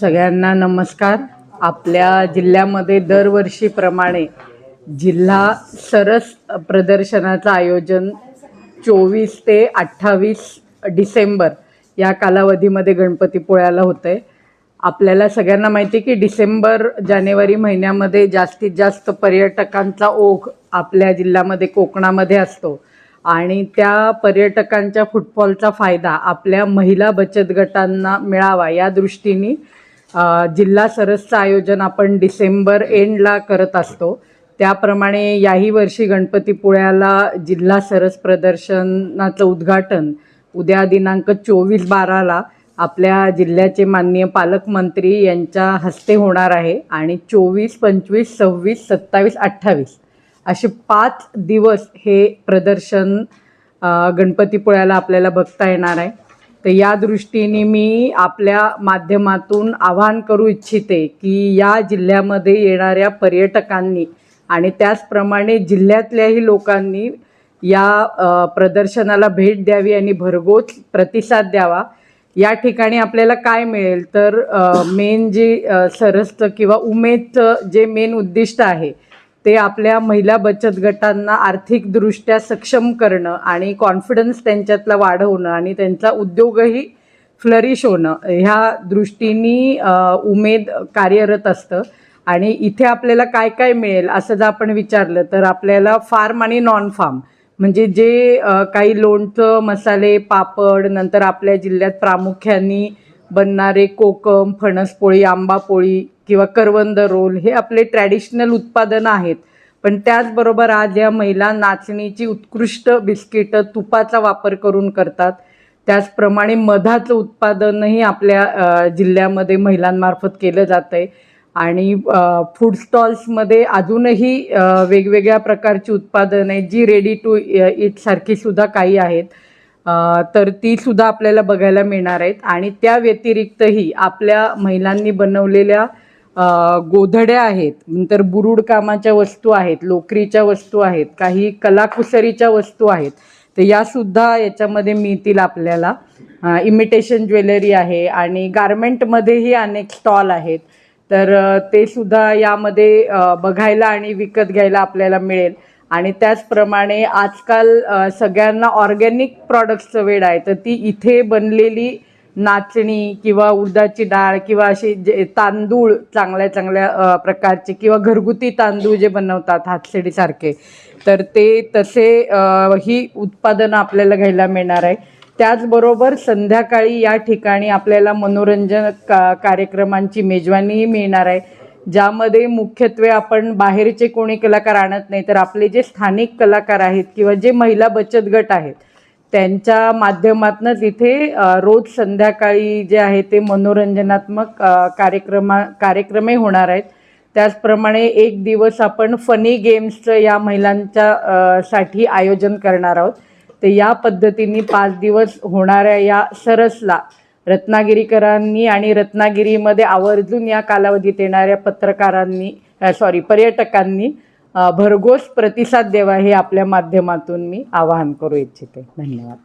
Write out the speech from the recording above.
सगळ्यांना नमस्कार. आपल्या जिल्ह्यामध्ये दरवर्षीप्रमाणे जिल्हा सरस प्रदर्शनाचं आयोजन चोवीस ते अठ्ठावीस डिसेंबर या कालावधीमध्ये गणपतीपुळ्याला होतं आहे आपल्याला सगळ्यांना माहिती आहे की डिसेंबर जानेवारी महिन्यामध्ये जास्तीत जास्त पर्यटकांचा ओघ आपल्या जिल्ह्यामध्ये कोकणामध्ये असतो. आणि त्या पर्यटकांच्या फुटफॉलचा फायदा आपल्या महिला बचत गटांना मिळावा या दृष्टीने जिल्हा सरसचं आयोजन आपण डिसेंबर एंडला करत असतो. त्याप्रमाणे याही वर्षी गणपतीपुळ्याला जिल्हा सरस प्रदर्शनाचं उद्घाटन उद्या दिनांक चोवीस बाराला आपल्या जिल्ह्याचे माननीय पालकमंत्री यांच्या हस्ते होणार आहे आणि चोवीस पंचवीस सव्वीस सत्तावीस अठ्ठावीस असे पाच दिवस हे प्रदर्शन गणपतीपुळ्याला आपल्याला बघता येणार आहे. तर या दृष्टीने मी आपल्या माध्यमातून आवाहन करू इच्छिते की या जिल्ह्यामध्ये येणाऱ्या पर्यटकांनी आणि त्याचप्रमाणे जिल्ह्यातल्याही लोकांनी या प्रदर्शनाला भेट द्यावी आणि भरघोस प्रतिसाद द्यावा. या ठिकाणी आपल्याला काय मिळेल? तर मेन जे सरस्त सरसचं किंवा उमेदचं जे मेन उद्दिष्ट आहे ते आपल्या महिला बचत गटांना आर्थिकदृष्ट्या सक्षम करणं आणि कॉन्फिडन्स त्यांच्यातला वाढवणं आणि त्यांचा उद्योगही फ्लरिश होणं ह्या दृष्टीने उमेद कार्यरत असतं. आणि इथे आपल्याला काय काय मिळेल असं जर आपण विचारलं तर आपल्याला फार्म आणि नॉन फार्म म्हणजे जे काही लोणचं मसाले पापड नंतर आपल्या जिल्ह्यात प्रामुख्याने बनणारे कोकम फणसपोळी आंबापोळी किंवा करवंद रोल हे आपले ट्रॅडिशनल उत्पादनं आहेत. पण त्याचबरोबर आज या महिला नाचणीची उत्कृष्ट बिस्किटं तुपाचा वापर करून करतात. त्याचप्रमाणे मधाचं उत्पादनही आपल्या जिल्ह्यामध्ये महिलांमार्फत केलं जातं आहे आणि फूड स्टॉल्समध्ये अजूनही वेगवेगळ्या प्रकारची उत्पादनं आहेत जी रेडी टू इट सारखी सुद्धा काही आहेत. तर ती सुद्धा आपल्याला बघायला मिळणार आहेत. आणि त्या व्यतिरिक्तही आपल्या महिलांनी बनवलेल्या गोधड्या आहेत नंतर बुरुड कामाच्या वस्तू आहेत लोकरीच्या वस्तू आहेत काही कलाकुसरीच्या वस्तू आहेत. तर यासुद्धा याच्यामध्ये मिळतील आपल्याला. इमिटेशन ज्वेलरी आहे आणि गारमेंटमध्येही अनेक स्टॉल आहेत. तर ते सुद्धा यामध्ये बघायला आणि विकत घ्यायला आपल्याला मिळेल. आणि त्याचप्रमाणे आजकाल सगळ्यांना ऑर्गॅनिक प्रॉडक्ट्सचं वेळ आहे. तर ती इथे बनलेली नाचणी किंवा उडदाची डाळ किंवा अशी जे तांदूळ चांगल्या चांगल्या प्रकारचे किंवा घरगुती तांदूळ जे बनवतात हातसडीसारखे तर ते तसे ही उत्पादनं आपल्याला घ्यायला मिळणार आहे. त्याचबरोबर संध्याकाळी या ठिकाणी आपल्याला मनोरंजन का कार्यक्रमांची मेजवानीही मिळणार आहे ज्यामध्ये मुख्यत्वे आपण बाहेरचे कोणी कलाकार आणत नाही तर आपले जे स्थानिक कलाकार आहेत किंवा जे महिला बचत गट आहेत त्यांच्या माध्यमातूनच इथे रोज संध्याकाळी जे आहे ते मनोरंजनात्मक कार्यक्रमा कार्यक्रमही होणार आहेत. त्याचप्रमाणे एक दिवस आपण फनी गेम्सचं या महिलांच्या साठी आयोजन करणार आहोत. तर या पद्धतीने पाच दिवस होणाऱ्या या सरसला रत्नागिरीकरांनी आणि रत्नागिरीमध्ये आवर्जून या कालावधीत येणाऱ्या पत्रकारांनी सॉरी पर्यटकांनी भरघोस प्रतिसाद द्यावा हे आपल्या माध्यमातून मी आवाहन करू इच्छिते. धन्यवाद.